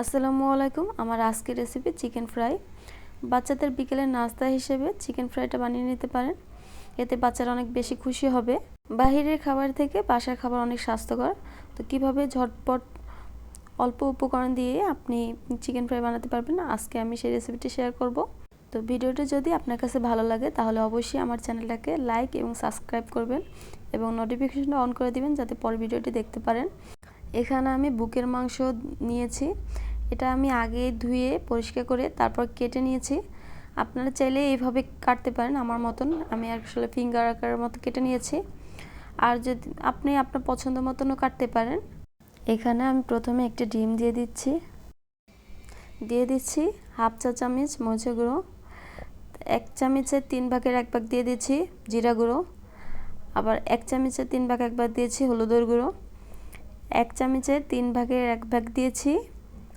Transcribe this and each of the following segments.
আসসালামু আলাইকুম। আমার আজকের রেসিপি চিকেন ফ্রাই বাচ্চাদের বিকেলের নাস্তা হিসেবে চিকেন ফ্রাইটা বানিয়ে নিতে পারেন। এতে বাচ্চারা অনেক বেশি খুশি হবে। বাহিরের খাবার থেকে বাসার খাবার অনেক স্বাস্থ্যকর। তো কীভাবে ঝটপট অল্প উপকরণ দিয়ে আপনি চিকেন ফ্রাই বানাতে পারবেন, আজকে আমি সেই রেসিপিটি শেয়ার করব। তো ভিডিওটি যদি আপনার কাছে ভালো লাগে, তাহলে অবশ্যই আমার চ্যানেলটাকে লাইক এবং সাবস্ক্রাইব করবেন এবং নোটিফিকেশনটা অন করে দিবেন, যাতে পর ভিডিওটি দেখতে পারেন। এখানে আমি বুকের মাংস নিয়েছি। এটা আমি আগে ধুয়ে পরিষ্কার করে তারপর কেটে নিয়েছি। আপনারা চাইলে এইভাবে কাটতে পারেন আমার মতন। আমি আসলে ফিঙ্গার আকারের মতো কেটে নিয়েছি। আর যদি আপনি আপনার পছন্দ মতনও কাটতে পারেন। এখানে আমি প্রথমে একটি ডিম দিয়ে দিচ্ছি। দিয়ে দিচ্ছি হাফ চা চামচ মরিচের গুঁড়ো। এক চামচের তিন ভাগের এক ভাগ দিয়ে দিচ্ছি জিরা গুঁড়ো। আবার এক চামচের তিন ভাগ এক ভাগ দিয়েছি হলুদের গুঁড়ো। এক চামচের তিন ভাগের এক ভাগ দিয়েছি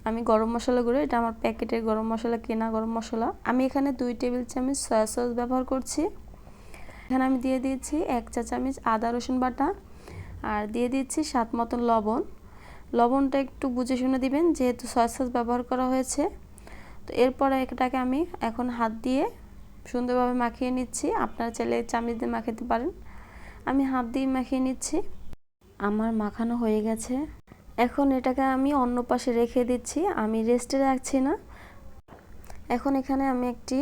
আমি গরম মশলা গুঁড়ো, এটা আমার প্যাকেটের গরম মশলা, কেনা গরম মশলা। আমি এখানে দুই টেবিল চামচ সয়া সস ব্যবহার করছি। এখানে আমি দিয়ে দিয়েছি এক চা চামচ আদা, রসুন বাটা, আর দিয়ে দিচ্ছি স্বাদ মতন লবণ। লবণটা একটু বুঝে শুনে দিবেন, যেহেতু সয়া সস ব্যবহার করা হয়েছে। তো এরপরে এটাকে আমি এখন হাত দিয়ে সুন্দরভাবে মাখিয়ে নিচ্ছি। আপনারা চাইলে চামচ দিয়ে মাখাতে পারেন। আমি হাত দিয়ে মাখিয়ে নিচ্ছি। আমার মাখানো হয়ে গেছে। এখন এটাকে আমি অন্য পাশে রেখে দিচ্ছি, আমি রেস্টে রাখছি না। এখন এখানে আমি একটি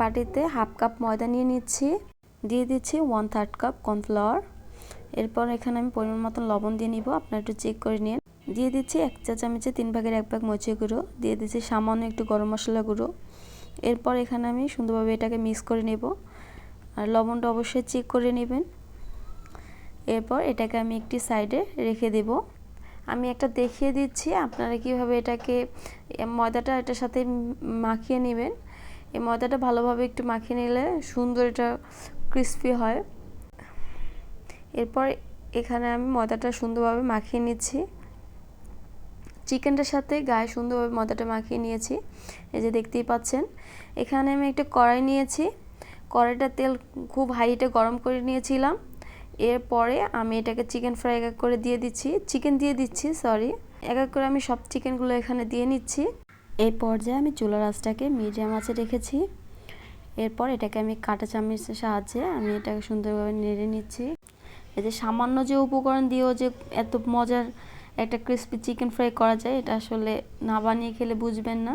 বাটিতে হাফ কাপ ময়দা নিয়ে নিচ্ছি, দিয়ে দিচ্ছি ওয়ান থার্ড কাপ কর্নফ্লাওয়ার এরপর এখানে আমি পরিমাণ মতন লবণ দিয়ে নিব, আপনারা একটু চেক করে নিন। দিয়ে দিচ্ছি এক চা চামচে তিন ভাগের এক ভাগ মরিচের গুঁড়ো, দিয়ে দিচ্ছি সামান্য একটু গরম মশলা গুঁড়ো। এরপর এখানে আমি সুন্দরভাবে এটাকে মিক্স করে নেব, আর লবণটা অবশ্যই চেক করে নেবেন। এরপর এটাকে আমি একটি সাইডে রেখে দেব। আমি একটা দেখিয়ে দিচ্ছি, আপনারা কীভাবে এটাকে ময়দাটা এটার সাথে মাখিয়ে নেবেন। এই ময়দাটা ভালোভাবে একটু মাখিয়ে নিলে সুন্দর এটা ক্রিস্পি হয়। এরপর এখানে আমি ময়দাটা সুন্দরভাবে মাখিয়ে নিচ্ছি। চিকেনটার সাথে গায়ে সুন্দরভাবে ময়দাটা মাখিয়ে নিয়েছি, এই যে দেখতেই পাচ্ছেন। এখানে আমি একটা কড়াই নিয়েছি। কড়াইটা তেল খুব হাইটে গরম করে নিয়েছিলাম। এরপরে আমি এটাকে চিকেন ফ্রাই এক করে দিয়ে দিচ্ছি। চিকেন দিয়ে দিচ্ছি সরি এক এক করে আমি সব চিকেনগুলো এখানে দিয়ে নিচ্ছি। এই পর্যায়ে আমি চুলার আঁচটাকে মিডিয়াম আঁচে রেখেছি। এরপর এটাকে আমি কাঁটা চামচের সাহায্যে আমি এটাকে সুন্দরভাবে নেড়ে নিচ্ছি। এই যে সামান্য যে উপকরণ দিয়েও যে এত মজার একটা ক্রিস্পি চিকেন ফ্রাই করা যায়, এটা আসলে না বানিয়ে খেলে বুঝবেন না।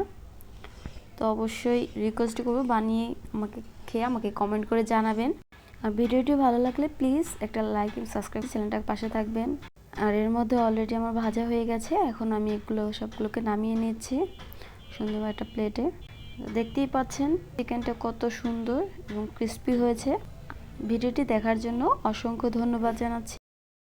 তো অবশ্যই রিকোয়েস্ট করব, বানিয়ে আমাকে খেয়ে আমাকে কমেন্ট করে জানাবেন। আর ভিডিওটি ভালো লাগলে প্লিজ একটা লাইক সাবস্ক্রাইব চ্যানেলটার পাশে থাকবেন। আর এর মধ্যে অলরেডি আমার ভাজা হয়ে গেছে, এখন আমি এগুলো সবগুলোকে নামিয়ে নিচ্ছি সুন্দর একটা প্লেটে দেখতেই পাচ্ছেন চিকেনটা কত সুন্দর এবং ক্রিস্পি হয়েছে। ভিডিওটি দেখার জন্য অসংখ্য ধন্যবাদ জানাচ্ছি।